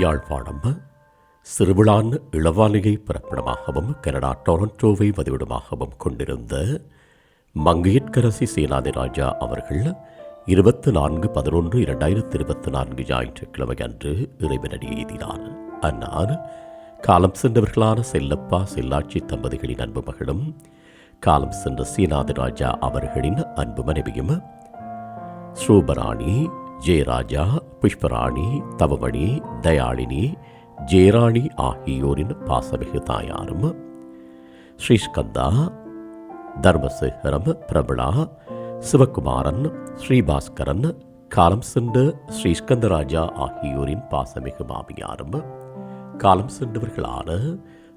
Yazhpanam சிறுவிழான் இளவாலிகை பிறப்பிடமாகவும் Canada டொரண்டோவை வதிவிடமாகவும் கொண்டிருந்த மங்கையற்கரசி சேனாதி ராஜா அவர்கள் இருபத்தி நான்கு பதினொன்று இரண்டாயிரத்தி இருபத்தி நான்கு ஞாயிற்றுக்கிழமை அன்று இறைவனடி எய்தினார். அன்னார் காலம் சென்றவர்களான செல்லப்பா செல்லாட்சி தம்பதிகளின் அன்பு மகளும் காலம் சென்ற சீனாதி ராஜா அவர்களின் அன்பு மனைவியும் ஸ்ரூபராணி ஜெயராஜா புஷ்பராணி தவமணி தயாளினி ஜெயராணி ஆகியோரின் பாசமிகு தாயாரும் ஸ்ரீஸ்கந்தா தர்மசேகரம் பிரபலா சிவகுமாரன் ஸ்ரீபாஸ்கரன் காலம் சென்ற ஸ்ரீஸ்கந்தராஜா ஆகியோரின் பாசமிகு மாமியாரும் காலம் சென்றவர்களான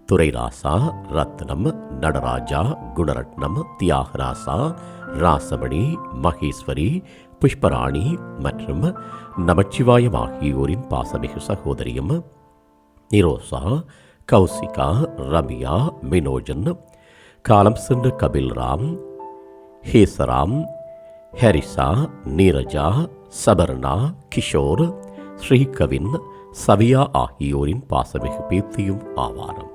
துரைராசா ரத்னம் நடராஜா குணரட்னம் தியாகராசா ராசமணி மகேஸ்வரி புஷ்பராணி மற்றும் நமச்சிவாயம் ஆகியோரின் பாசமிகு சகோதரியும் நிரோசா கௌசிகா ரம்யா மினோஜன் காலம் சென்ற கபில்ராம் ஹேசராம் ஹரிசா நீரஜா சபர்ணா கிஷோர் ஸ்ரீகவின் சவியா ஆகியோரின் பாசமிகு பேத்தியும் ஆவாரம்